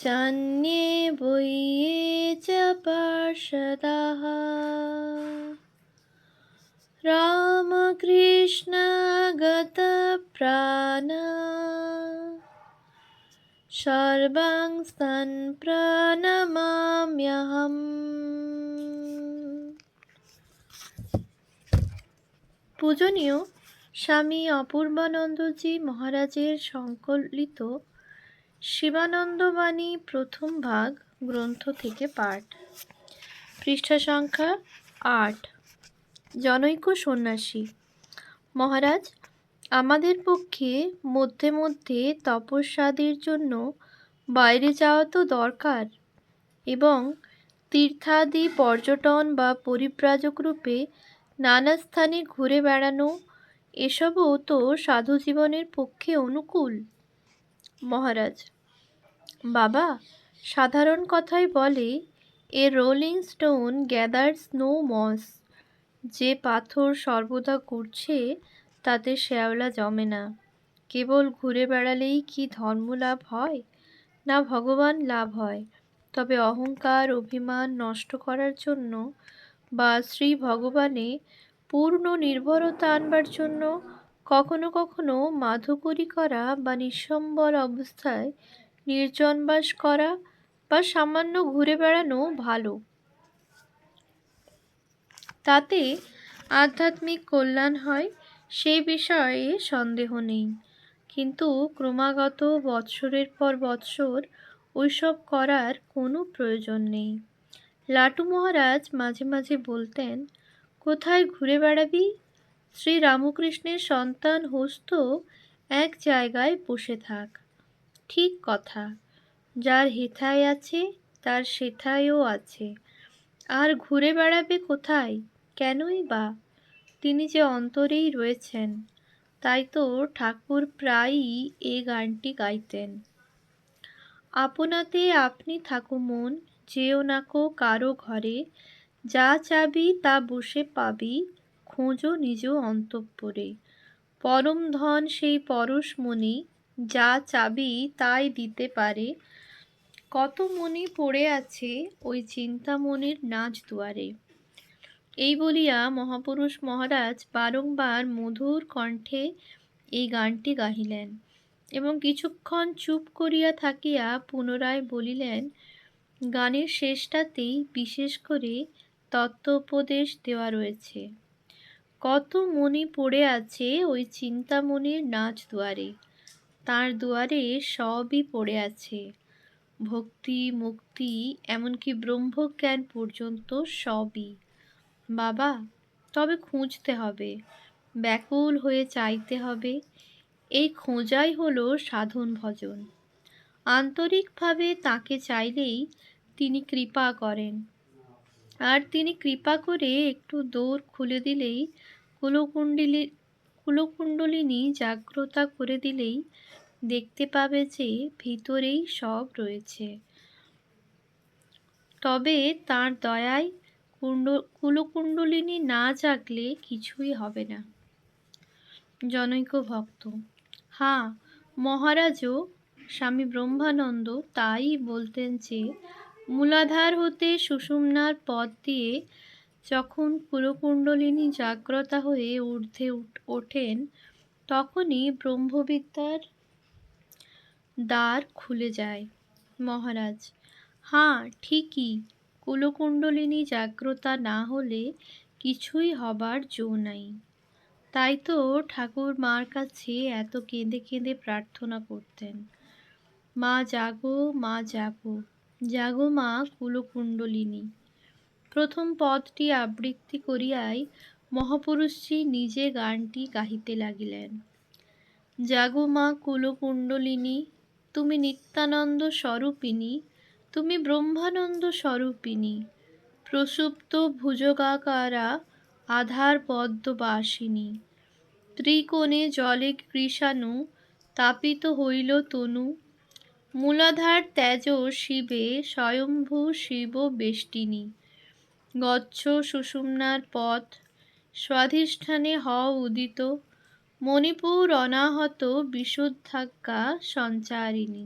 चान्ये वोये च पार्षदाः रामकृष्णगतप्राणा সর্বাংস্তান প্রণমাম্যহম পূজনীয় স্বামী অপূর্বানন্দজি মহারাজের সংকলিত শিবানন্দবাণী প্রথম ভাগ, গ্রন্থ থেকে পাঠ। পৃষ্ঠা সংখ্যা আট। জনৈক সন্ন্যাসী। মহারাজ, আমাদের পক্ষে মধ্যে মধ্যে তপস্যাদের জন্য বাইরে যাওয়া তো দরকার এবং তীর্থাদি পর্যটন বা পরিব্রাজক রূপে নানা স্থানে ঘুরে বেড়ানো, এসবও তো সাধু জীবনের পক্ষে অনুকূল। মহারাজ। বাবা, সাধারণ কথাই বলে, a rolling stone gathers no moss. যে পাথর সর্বদা ঘুরছে, তাতে শ্যাওলা জমে না। কেবল ঘুরে বেড়ালেই কি ধর্ম লাভ হয়? না ভগবান লাভ হয়? তবে অহংকার, অভিমান নষ্ট করার জন্য বা শ্রী ভগবানে পূর্ণ নির্ভরতা আনবার জন্য কখনো কখনো মাধুকরী করা বা নিঃসম্বর অবস্থায় নির্জনবাস করা বা সামান্য ঘুরে বেড়ানো ভালো। তাতে আধ্যাত্মিক কল্যাণ হয়, সেই বিষয়ে সন্দেহ নেই। কিন্তু ক্রমাগত বৎসরের পর বৎসর ওইসব করার কোনো প্রয়োজন নেই। লাটু মহারাজ মাঝে মাঝে বলতেন, কোথায় ঘুরে বেড়াবি? শ্রী রামকৃষ্ণের সন্তান হস্ত এক জায়গায় বসে থাক। ঠিক কথা, যার হেথায় আছে, তার সেথায়ও আছে। আর ঘুরে বেড়াবে কোথায়? কেনই বা? তিনি যে অন্তরেই রয়েছেন, তাই তো ঠাকুর প্রায়ই এ গানটি গাইতেন। আপনাতে আপনি থাকো মন, যেও নাকো কারও ঘরে, যা চাবি তা বসে পাবি খোঁজো নিজ অন্তঃপুরে। পরম ধন সেই পরশমণি যা চাবি তাই দিতে পারে। কত মনি পড়ে আছে ওই চিন্তামণির নাচ দুয়ারে। এই বলিয়া মহাপুরুষ মহারাজ বারংবার মধুর কণ্ঠে এই গানটি গাহিলেন এবং কিছুক্ষণ চুপ করিয়া থাকিয়া পুনরায় বলিলেন, গানের শেষটাতেই বিশেষ করে তত্ত্বোপদেশ দেওয়া রয়েছে। কত মনি পড়ে আছে ওই চিন্তামণির নাচ দুয়ারে। তার দুয়ারে সবই পড়ে আছে। ভক্তি, মুক্তি, এমনকি ব্রহ্মজ্ঞান পর্যন্ত সবই। বাবা, তবে খুঁজতে হবে। ব্যাকুল হয়ে চাইতে হবে। এই খোঁজাই হলো সাধন ভজন। আন্তরিকভাবে তাকে চাইলেই তিনি কৃপা করেন। আর তিনি কৃপা করে একটু দৌড় খুলে দিলেই কুলকুণ্ডলী, কুলকুণ্ডলিনী জাগ্রতা করে দিলেই দেখতে পাবে যে ভিতরেই সব রয়েছে। তবে তার দয়ায় কুণ্ড, কুলকুণ্ডলিনী না জাগলে কিছুই হবে না। জনৈক ভক্ত হ্যাঁ মহারাজও স্বামী ব্রহ্মানন্দ তাই বলতেন যে মূলাধার হতে সুষুম্নার পথ দিয়ে যখন কুলকুণ্ডলিনী জাগ্রতা হয়ে ঊর্ধ্বে ওঠেন, তখনই ব্রহ্মবিদ্যার দ্বার খুলে যায়। মহারাজ হ্যাঁ ঠিকই, কুলকুণ্ডলিনী জাগ্রতা না হলে কিছুই হবার জো নাই। তাই তো ঠাকুর মার কাছে এত কেঁদে কেঁদে প্রার্থনা করতেন। মা জাগো মা জাগো জাগো মা কুলকুণ্ডলিনী। প্রথম পদটি আবৃত্তি করিয়াই মহাপুরুষজি নিজে গানটি গাহিতে লাগিলেন। জাগো মা কুলকুণ্ডলিনী, তুমি নিত্যানন্দ স্বরূপিনী তুমি ব্রহ্মানন্দ স্বরূপিনী প্রসুপ্ত ভুজগাকারা আধার পদ্মবাসিনী। ত্রিকোণে জলে কৃষাণু, তাপিত হইল তনু মূলাধার তেজ শিবে, স্বয়ম্ভু শিব বেষ্টিনী। গচ্ছ সুষুম্নার পথ, স্বাধিষ্ঠানে হ উদিত, মণিপুর অনাহত বিশুদ্ধাজ্ঞা সঞ্চারিণী।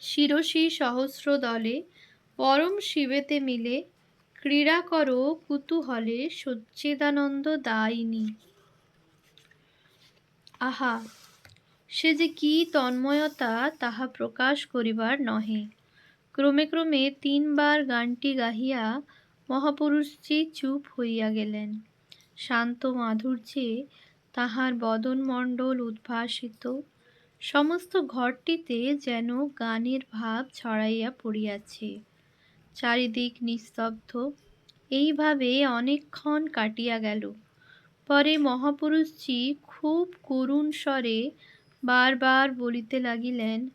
শিরসী সহস্র দলে পরম শিবেতে মিলে, ক্রীড়া করো কুতূহলে সচ্চিদানন্দ দায়িনী। আহা সে যে কি তন্ময়তা তাহা প্রকাশ করিবার নহে। ক্রমে ক্রমে তিনবার গানটি গাহিয়া মহাপুরুষজি চুপ হইয়া গেলেন। শান্ত মাধুর্যে তাহার বদনমণ্ডল উদ্ভাসিত। সমস্ত ঘরটিতে যেন গানের ভাব ছড়াইয়া পড়িয়াছে। চারিদিক নিস্তব্ধ। এইভাবে অনেকক্ষণ কাটিয়া গেল। পরে মহাপুরুষজি খুব করুণ স্বরে বারবার বলিতে লাগিলেন,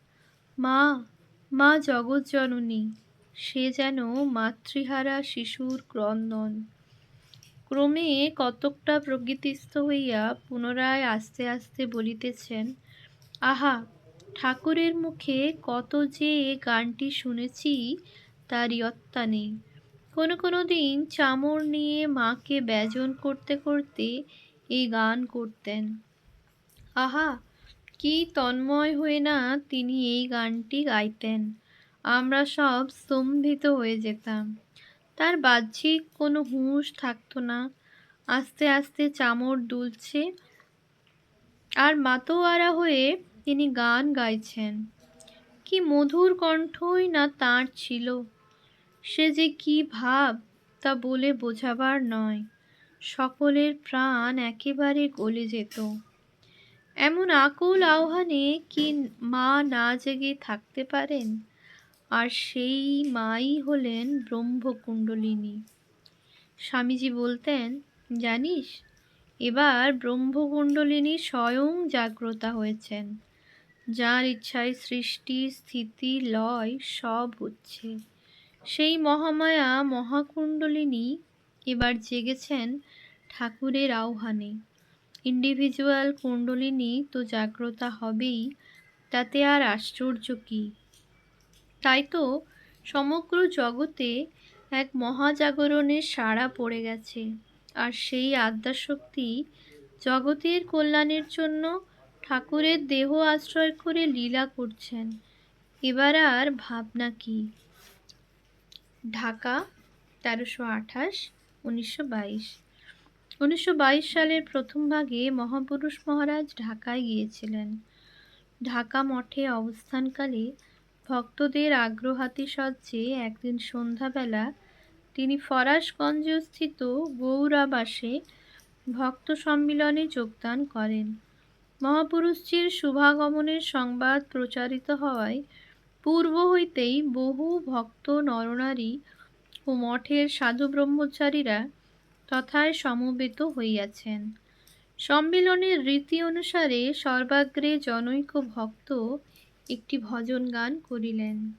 মা মা জগৎজননী সে যেন মাতৃহারা শিশুর ক্রন্দন। ক্রমে কতকটা প্রকৃতিস্থ হইয়া পুনরায় আস্তে আস্তে বলিতেছেন, আহা, ঠাকুরের মুখে কত যে গানটি শুনেছি তার ইয়ত্তা নেই। কোনো কোনো দিন চামড় নিয়ে মাকে ব্যজন করতে করতে এই গান করতেন। আহা কি তন্ময় হয়ে না তিনি এই গানটি গাইতেন। আমরা সব স্তম্ভিত হয়ে যেতাম। তার বাহ্যিক কোনো হুঁশ থাকতো না। আস্তে আস্তে চামড় দুলছে আর মাতোয়ারা হয়ে তিনি গান গাইছেন। কি মধুর কণ্ঠই না তাঁর ছিল। সে যে কি ভাব তা বলে বোঝাবার নয়। সকলের প্রাণ একেবারে গলে যেত। এমন আকুল আহ্বানে কি মা না জেগে থাকতে পারেন? আর সেই মাই হলেন ব্রহ্মকুণ্ডলিনী। স্বামীজি বলতেন, জানিস, এবার ব্রহ্মকুণ্ডলিনী স্বয়ং জাগ্রতা হয়েছেন। যার ইচ্ছায় সৃষ্টি, স্থিতি, লয় সব হচ্ছে। সেই মহামায়া মহাকুণ্ডলিনী এবার জেগেছেন ঠাকুরের আহ্বানে। ইন্ডিভিজুয়াল কুণ্ডলিনী তো জাগ্রতা হবেই, তাতে আর আশ্চর্য কী? তাই তো সমগ্র জগতে এক মহাজাগরণের সাড়া পড়ে গেছে, আর সেই আদ্যাশক্তি জগতের কল্যাণের জন্য ঠাকুরের দেহ আশ্রয় করে লীলা করছেন। এবার আর ভাবনা কি? ঢাকা, তেরোশো আঠাশ, উনিশশো বাইশ। উনিশশো বাইশ সালের প্রথম ভাগে মহাপুরুষ মহারাজ ঢাকায় গিয়েছিলেন। ঢাকা মঠে অবস্থানকালে ভক্তদের আগ্রহাতিশয্যে একদিন সন্ধ্যাবেলা তিনি ফরাসগঞ্জস্থিত গৌরাবাসে ভক্ত সম্মিলনে যোগদান করেন। মহাপুরুষজির শুভাগমনের সংবাদ প্রচারিত হওয়ায় পূর্ব হইতেই বহু ভক্ত, নরনারী ও মঠের সাধু ব্রহ্মচারীরা তথায় সমবেত হইয়াছেন। সম্মিলনের রীতি অনুসারে সর্বাগ্রে জনৈক ভক্ত একটি ভজন গান করিলেন।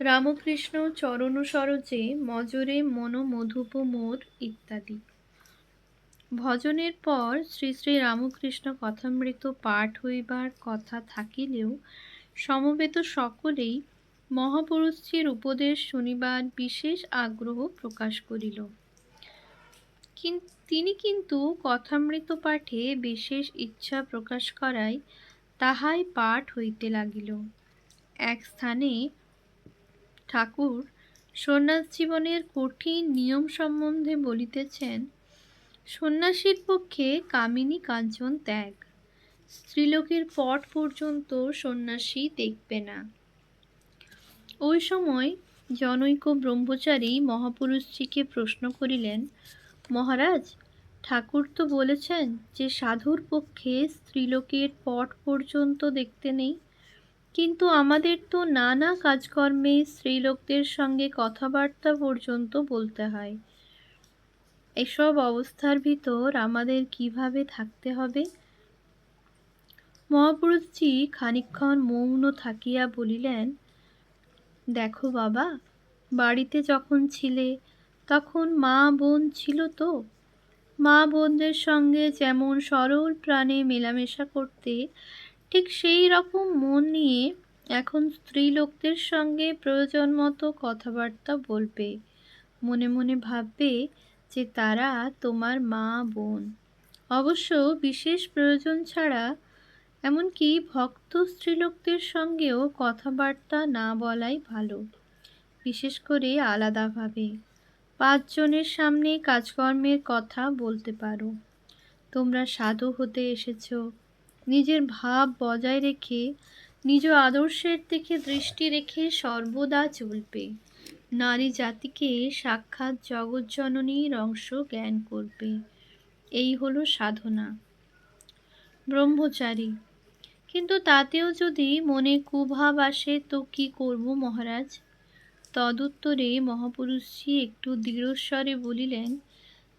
রামকৃষ্ণ চরণ সরোজে মজরে মন মধুপ মোর ইত্যাদি। ভজনের পর শ্রী শ্রী রামকৃষ্ণ কথামৃত পাঠ হইবার কথা থাকিলেও সমবেত সকলেই মহাপুরুষজির উপদেশ শুনিবার বিশেষ আগ্রহ প্রকাশ করিল। তিনি কিন্তু কথামৃত পাঠে বিশেষ ইচ্ছা প্রকাশ করায় তাহাই পাঠ হইতে লাগিল। এক স্থানে ঠাকুর সন্ন্যাস জীবনের কঠিন নিয়ম সম্বন্ধে বলিতেছেন, সন্ন্যাসীর পক্ষে কামিনী কাঞ্চন ত্যাগ, স্ত্রীলোকের পট পর্যন্ত সন্ন্যাসী দেখবে না ওই সময় জনৈক ব্রহ্মচারী মহাপুরুষজিকে প্রশ্ন করিলেন মহারাজ, ঠাকুর তো বলেছেন যে সাধুর পক্ষে স্ত্রীলোকের পট পর্যন্ত দেখতে নেই। কিন্তু আমাদের তো নানা কাজকর্মে স্ত্রীলোকদের সঙ্গে কথাবার্তা পর্যন্ত বলতে হয়। এসব অবস্থার ভিতর আমাদের কীভাবে থাকতে হবে? মহাপুরুষজি খানিক্ষণ মৌন থাকিয়া বলিলেন, দেখো বাবা, বাড়িতে যখন ছিলে তখন মা বোন ছিল তো। মা বোনদের সঙ্গে যেমন সরল প্রাণে মেলামেশা করতে, ঠিক সেই রকম মন নিয়ে এখন স্ত্রী লোকদের সঙ্গে প্রয়োজন মতো কথাবার্তা বলবে। মনে মনে ভাববে যে তারা তোমার মা বোন। অবশ্য বিশেষ প্রয়োজন ছাড়া এমনকি ভক্ত স্ত্রীলোকদের সঙ্গেও কথাবার্তা না বলাই ভালো, বিশেষ করে আলাদাভাবে। পাঁচজনের সামনে কাজকর্মের কথা বলতে পারো। তোমরা সাধু হতে এসেছ। নিজের ভাব বজায় রেখে, নিজ আদর্শের দিকে দৃষ্টি রেখে সর্বদা চলবে। নারী জাতিকে সাক্ষাৎ জগৎজননীর অংশ জ্ঞান করবে। এই হলো সাধনা। ব্রহ্মচারী, কিন্তু তাতেও যদি মনে কুভাব আসে তো কি করব মহারাজ? তদুত্তরে মহাপুরুষজি একটু দৃঢ়স্বরে বলিলেন,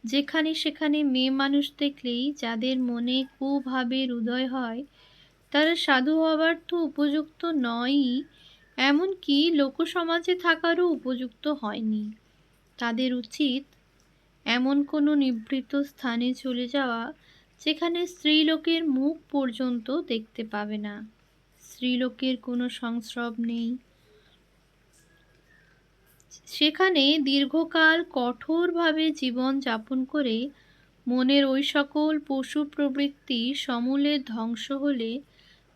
যেখানে সেখানে মেয়ে মানুষ দেখলেই যাদের মনে কুভাবের উদয় হয়, তারা সাধু হবার তো উপযুক্ত নয়ই, এমনকি লোকসমাজে থাকারও উপযুক্ত হয়নি। তাদের উচিত এমন কোনো নিভৃত স্থানে চলে যাওয়া, যেখানে স্ত্রীলোকের মুখ পর্যন্ত দেখতে পাবে না। স্ত্রীলোকের কোনো সংস্রব নেই। সেখানে দীর্ঘকাল কঠোরভাবে জীবন যাপন করে মনের ওই সকল পশু প্রবৃত্তি সমূলে ধ্বংস হলে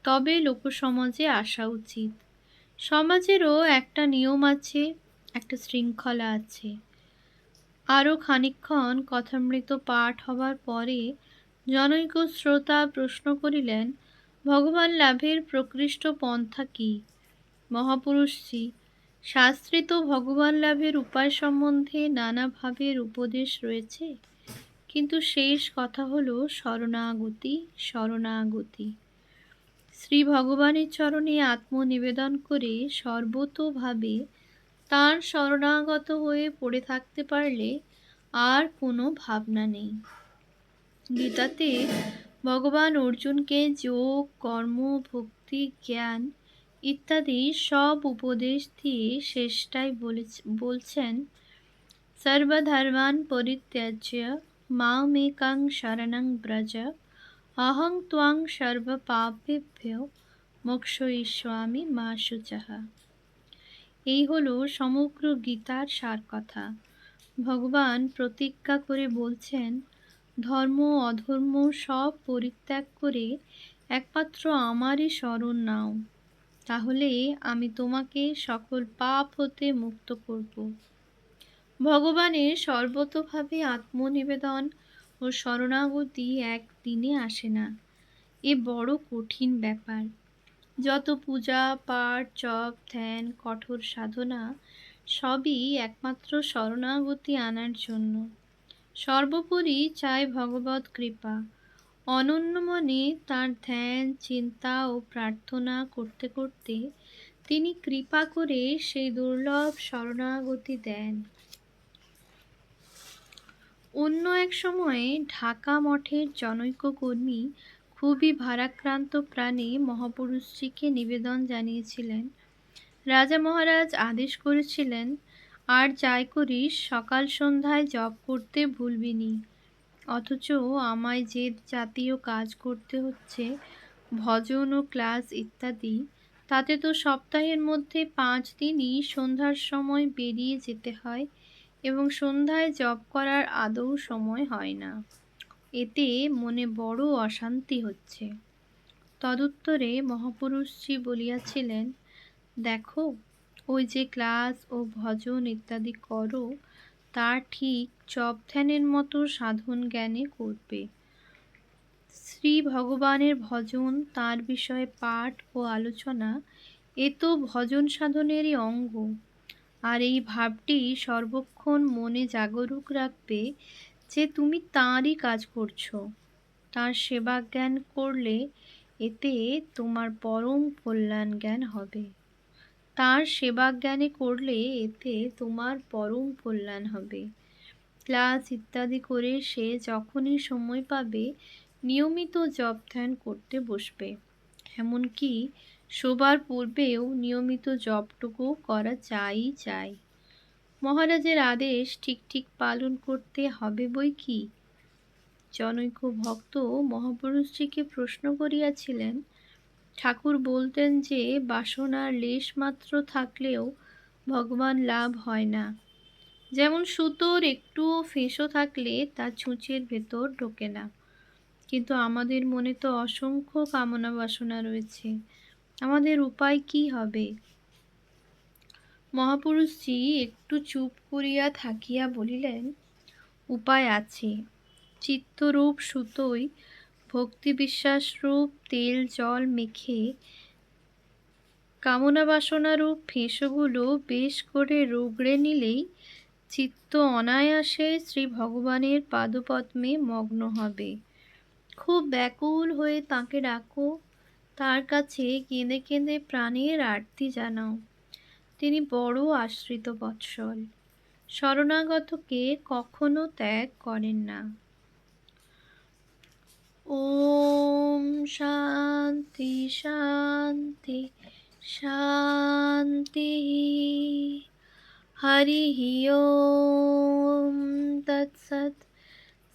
তবে লোকসমাজে আসা উচিত। সমাজেরও একটা নিয়ম আছে, একটা শৃঙ্খলা আছে। আরও খানিক্ষণ কথামৃত পাঠ হবার পরে জনৈক শ্রোতা প্রশ্ন করিলেন, ভগবান লাভের প্রকৃষ্ট পন্থা কি? মহাপুরুষজি শাস্ত্রে তো ভগবান লাভের উপায় সম্বন্ধে নানা ভাবের উপদেশ রয়েছে। কিন্তু শেষ কথা হলো শরণাগতি শরণাগতি। শ্রী ভগবানের চরণে আত্মনিবেদন করে সর্বতোভাবে তার শরণাগত হয়ে পড়ে থাকতে পারলে আর কোনো ভাবনা নেই। গীতাতে ভগবান অর্জুনকে যোগ, কর্ম, ভক্তি, জ্ঞান ইত্যাদি সব উপদেশ দিয়ে শেষটাই বলছেন সর্বধর্মান পরিত্যাজ্য, মামেকাং শরণং ব্রজ, অহং ত্বাং সর্বপাপেভ্য মোক্ষয়িষ্যামি মা শুচহ এই হলো সমগ্র গীতার সার কথা। ভগবান প্রতিজ্ঞা করে বলছেন, ধর্ম অধর্ম সব পরিত্যাগ করে একমাত্র আমারই স্মরণ নাও। তাহলে আমি তোমাকে সকল পাপ হতে মুক্ত করব। ভগবানের সর্বতভাবে আত্মনিবেদন ও শরণাগতি একদিনে আসে না। এ বড় কঠিন ব্যাপার। যত পূজা, পাঠ, জপ, ধ্যান, কঠোর সাধনা সবই একমাত্র শরণাগতি আনার জন্য। সর্বোপরি চাই ভগবত কৃপা। অনন্য মনে তার ধ্যান, চিন্তা ও প্রার্থনা করতে করতে তিনি কৃপা করে সেই দুর্লভ শরণাগতি দেন। অন্য এক সময়ে ঢাকা মঠের জনৈক কর্মী খুবই ভারাক্রান্ত প্রাণে মহাপুরুষজিকে নিবেদন জানিয়েছিলেন। রাজা মহারাজ আদেশ করেছিলেন, আর যাই করিস, সকাল সন্ধ্যায় জপ করতে ভুলবিনি অথচ আমায় যে জাতীয় কাজ করতে হচ্ছে, ভজন ও ক্লাস ইত্যাদি, তাতে তো সপ্তাহের মধ্যে পাঁচ দিনই সন্ধ্যার সময় বেরিয়ে যেতে হয় এবং সন্ধ্যায় জব করার আদৌ সময় হয় না। এতে মনে বড় অশান্তি হচ্ছে। তদুত্তরে মহাপুরুষজি বলিয়াছিলেন, দেখো, ওই যে ক্লাস ও ভজন ইত্যাদি করো তা ঠিক জপ ধ্যানের মতো সাধন জ্ঞানে করবে। শ্রী ভগবানের ভজন, তার বিষয়ে পাঠ ও আলোচনা, এ তো ভজন সাধনেরই অঙ্গ। আর এই ভাবটি সর্বক্ষণ মনে জাগরুক রাখবে যে তুমি তাঁরই কাজ করছ। তার সেবা জ্ঞান করলে এতে তোমার পরম কল্যাণ জ্ঞান হবে। তার সেবা জ্ঞানে করলে এতে তোমার পরম কল্যাণ হবে। ক্লাস ইত্যাদি করে সে যখনই সময় পাবে, নিয়মিত জপ ধ্যান করতে বসবে। এমনকি শোবার পূর্বেও নিয়মিত জপটুকু করা চাই চাই। মহারাজের আদেশ ঠিক ঠিক পালন করতে হবে বই কি? জনৈক ভক্ত মহাপুরুষজিকে প্রশ্ন করিয়াছিলেন ঠাকুর বলতেন যে বাসনার লেশ মাত্র থাকলেও ভগবান লাভ হয় না। যেমন সুতোর একটু ফেঁসো থাকলে তা ছুঁচের ভেতর ঢোকে না। কিন্তু আমাদের মনে তো অসংখ্য কামনা বাসনা রয়েছে। আমাদের উপায় কি হবে? মহাপুরুষজি একটু চুপ করিয়া থাকিয়া বলিলেন, উপায় আছে। চিত্তরূপ সুতোয় ভক্তি বিশ্বাসরূপ তেল, জল মেখে কামনা বাসনারূপ ফেঁসোগুলো বেশ করে রুগড়ে নিলেই চিত্ত অনায়াসে শ্রী ভগবানের পাদপদ্মে মগ্ন হবে। খুব ব্যাকুল হয়ে তাকে ডাকো, তার কাছে কেঁদে কেঁদে প্রাণের আরতি জানাও। তিনি বড় আশ্রিত বৎসল। শরণাগতকে কখনো ত্যাগ করেন না। ओम शांति शांति शांति हरि ओम तत्सत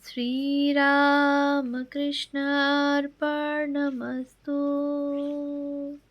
श्रीरामकृष्णार्पणमस्तु।